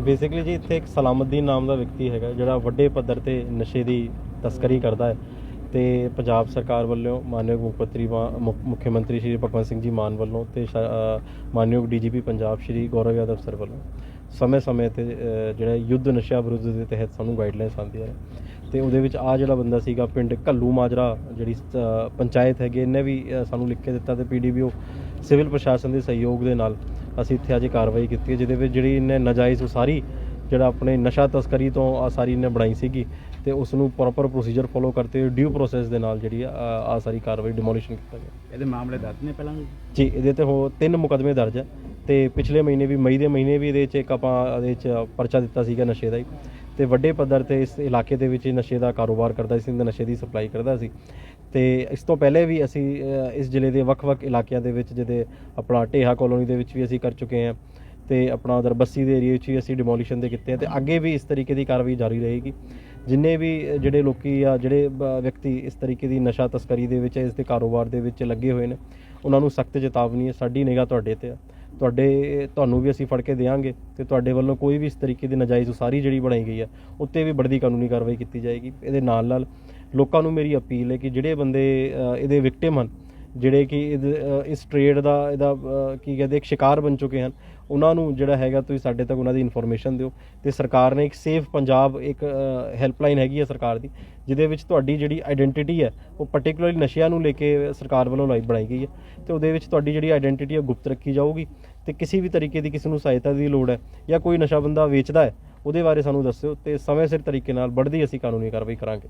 Basically ਜੀ ਇੱਥੇ ਇੱਕ ਸਲਾਮੁদ্দিਨ ਨਾਮ ਦਾ ਵਿਅਕਤੀ ਹੈਗਾ ਜਿਹੜਾ ਵੱਡੇ ਪੱਧਰ ਤੇ ਨਸ਼ੇ ਦੀ ਤਸਕਰੀ ਕਰਦਾ ਹੈ। ਤੇ ਪੰਜਾਬ ਸਰਕਾਰ ਵੱਲੋਂ ਮਾਨਯੋਗ ਮੁੱਖ ਮੰਤਰੀ ਮਾ- ਮੁੱਖ ਮੰਤਰੀ ਸ਼੍ਰੀ ਭਗਵੰਤ ਸਿੰਘ ਜੀ ਮਾਨ ਵੱਲੋਂ ਤੇ ਸ਼- ਅ, ਮਾਨਯੋਗ ਡੀਜੀਪੀ ਪੰਜਾਬ ਸ਼੍ਰੀ ਗੌਰਵ ਯਾਦਵ ਸਰ ਵੱਲੋਂ ਸਮੇਂ-ਸਮੇਂ ਤੇ ਜਿਹੜਾ ਯੁੱਧ ਨਸ਼ਾ ਵਿਰੁੱਧ ਦੇ ਤਹਿਤ ਸਾਨੂੰ ਗਾਈਡਲਾਈਨਸ ਆਉਂਦੀਆਂ ਨੇ। ਤੇ ਉਹਦੇ ਵਿੱਚ ਆ ਜਿਹੜਾ ਬੰਦਾ ਸੀਗਾ ਪਿੰਡ ਕੱਲੂ ਮਾਜਰਾ ਜਿਹੜੀ ਪੰਚਾਇਤ ਹੈਗੀ ਇਹਨੇ ਵੀ ਸਾਨੂੰ ਲਿਖ ਕੇ ਦਿੱਤਾ ਤੇ ਪੀਡੀਬੀਓ ਸਿਵਲ ਪ੍ਰਸ਼ਾਸਨ ਦੇ ਸਹਿਯੋਗ ਦੇ ਨਾਲ ਅਸੀਂ ਇੱਥੇ ਅੱਜ ਕਾਰਵਾਈ ਕੀਤੀ ਹੈ ਜਿਹਦੇ ਵਿੱਚ ਜਿਹੜੀ ਇਹਨੇ ਨਾਜਾਇਜ਼ ਉਸਾਰੀ ਜਿਹੜਾ ਆਪਣੇ ਨਸ਼ਾ ਤਸਕਰੀ ਤੋਂ ਆ ਸਾਰੀ ਇਹਨੇ ਬਣਾਈ ਸੀਗੀ ਤੇ ਉਸ ਨੂੰ ਪ੍ਰੋਪਰ ਪ੍ਰੋਸੀਜਰ ਫੋਲੋ ਕਰਤੇ ਹੋਏ ਡਿਊ ਪ੍ਰੋਸੈਸ ਦੇ ਨਾਲ ਜਿਹੜੀ ਆ ਆ ਸਾਰੀ ਕਾਰਵਾਈ ਡਿਮੋਲੀਸ਼ਨ ਕੀਤਾ ਗਿਆ। ਇਹਦੇ ਮਾਮਲੇ ਦਰਜ ਨੇ ਪਹਿਲਾਂ ਵੀ? ਜੀ ਇਹਦੇ ਤੇ ਹੋ ਤਿੰਨ ਮੁਕਦਮੇ ਦਰਜ ਹੈ ਤੇ ਪਿਛਲੇ ਮਹੀਨੇ ਵੀ ਮਈ ਦੇ ਮਹੀਨੇ ਵੀ ਇਹਦੇ 'ਚ ਇੱਕ ਆਪਾਂ ਇਹਦੇ 'ਚ ਪਰਚਾ ਦਿੱਤਾ ਸੀਗਾ ਨਸ਼ੇ ਦਾ ਹੀ। ਤੇ ਵੱਡੇ ਪੱਧਰ ਤੇ ਇਸ ਇਲਾਕੇ ਦੇ ਵਿੱਚ ਨਸ਼ੇ ਦਾ ਕਾਰੋਬਾਰ ਕਰਦਾ ਸੀ ਤੇ ਨਸ਼ੇ ਦੀ ਸਪਲਾਈ ਕਰਦਾ ਸੀ। ਤੇ ਇਸ ਤੋਂ ਪਹਿਲੇ ਵੀ ਅਸੀਂ ਇਸ ਜ਼ਿਲ੍ਹੇ ਦੇ ਵੱਖ-ਵੱਖ ਇਲਾਕਿਆਂ ਦੇ ਵਿੱਚ ਜਿਹਦੇ ਆਪਣਾ ਢੇਹਾ ਕਲੋਨੀ ਦੇ ਵਿੱਚ ਵੀ ਅਸੀਂ ਕਰ ਚੁੱਕੇ ਹਾਂ ਤੇ ਆਪਣਾ ਉਧਰ ਬੱਸੀ ਦੇ ਏਰੀਆ 'ਚ ਵੀ ਅਸੀਂ ਡਿਮੋਲੀਸ਼ਨ ਦੇ ਕੀਤੇ ਆ ਤੇ ਅੱਗੇ ਵੀ ਇਸ ਤਰੀਕੇ ਦੀ ਕਾਰਵਾਈ ਜਾਰੀ ਰਹੇਗੀ। ਜਿੰਨੇ ਵੀ ਜਿਹੜੇ ਲੋਕੀ ਆ ਜਿਹੜੇ ਵਿਅਕਤੀ ਇਸ ਤਰੀਕੇ ਦੀ ਨਸ਼ਾ ਤਸਕਰੀ ਦੇ ਵਿੱਚ ਇਸ ਦੇ ਕਾਰੋਬਾਰ ਦੇ ਵਿੱਚ ਲੱਗੇ ਹੋਏ ਨੇ, ਉਹਨਾਂ ਨੂੰ ਸਖਤ ਚੇਤਾਵਨੀ ਹੈ, ਸਾਡੀ ਨਿਗਾਹ ਤੁਹਾਡੇ ਤੇ ਆ। ਤੁਹਾਡੇ ਤੁਹਾਨੂੰ ਵੀ ਅਸੀਂ ਫੜ ਕੇ ਦੇਵਾਂਗੇ ਤੇ ਤੁਹਾਡੇ ਵੱਲੋਂ ਕੋਈ ਵੀ ਇਸ ਤਰੀਕੇ ਦੀ ਨਾਜਾਇਜ਼ ਉਸਾਰੀ ਜਿਹੜੀ ਬਣਾਈ ਗਈ ਹੈ ਉੱਤੇ ਵੀ ਬੜਦੀ ਕਾਨੂੰਨੀ ਕਾਰਵਾਈ ਕੀਤੀ ਜਾਏਗੀ। ਇਹਦੇ ਨਾਲ ਨਾਲ ਲੋਕਾਂ ਨੂੰ ਮੇਰੀ ਅਪੀਲ ਹੈ ਕਿ ਜਿਹੜੇ ਬੰਦੇ ਇਹਦੇ ਵਿਕਟਿਮ ਹਨ ਜਿਹੜੇ ਕਿ ਇਹਦੇ, ਇਸ ਟ੍ਰੇਡ ਦਾ ਇਹਦਾ ਕੀ ਕਹਿੰਦੇ ਇੱਕ ਸ਼ਿਕਾਰ ਬਣ ਚੁੱਕੇ ਹਨ ਉਹਨਾਂ ਨੂੰ ਜਿਹੜਾ ਹੈਗਾ ਤੁਸੀਂ ਸਾਡੇ ਤੱਕ ਉਹਨਾਂ ਦੀ ਇਨਫੋਰਮੇਸ਼ਨ ਦਿਓ ਤੇ ਸਰਕਾਰ ਨੇ ਇੱਕ ਸੇਫ ਪੰਜਾਬ ਇੱਕ ਹੈਲਪਲਾਈਨ ਹੈਗੀ ਹੈ ਸਰਕਾਰ ਦੀ, ਜਿਹਦੇ ਵਿੱਚ ਤੁਹਾਡੀ ਜਿਹੜੀ ਆਇਡੈਂਟੀਟੀ ਹੈ, ਉਹ ਪਾਰਟਿਕੂਲਰਲੀ ਨਸ਼ਿਆਂ ਨੂੰ ਲੈ ਕੇ ਸਰਕਾਰ ਵੱਲੋਂ ਲਾਈ ਬਣਾਈ ਗਈ ਹੈ ਤੇ ਉਹਦੇ ਵਿੱਚ ਤੁਹਾਡੀ ਜਿਹੜੀ ਆਇਡੈਂਟੀਟੀ ਹੈ ਗੁਪਤ ਰੱਖੀ ਜਾਊਗੀ ਤੇ ਕਿਸੇ ਵੀ ਤਰੀਕੇ ਦੀ ਕਿਸੇ ਨੂੰ ਸਹਾਇਤਾ ਦੀ ਲੋੜ ਹੈ ਜਾਂ ਕੋਈ ਨਸ਼ਾ ਬੰਦਾ ਵੇਚਦਾ ਹੈ, ਉਹਦੇ ਬਾਰੇ ਸਾਨੂੰ ਦੱਸਿਓ ਤੇ ਸਮੇਂ ਸਿਰ ਤਰੀਕੇ ਨਾਲ बढ़ਦੀ ਅਸੀਂ ਕਾਨੂੰਨੀ ਕਾਰਵਾਈ ਕਰਾਂਗੇ।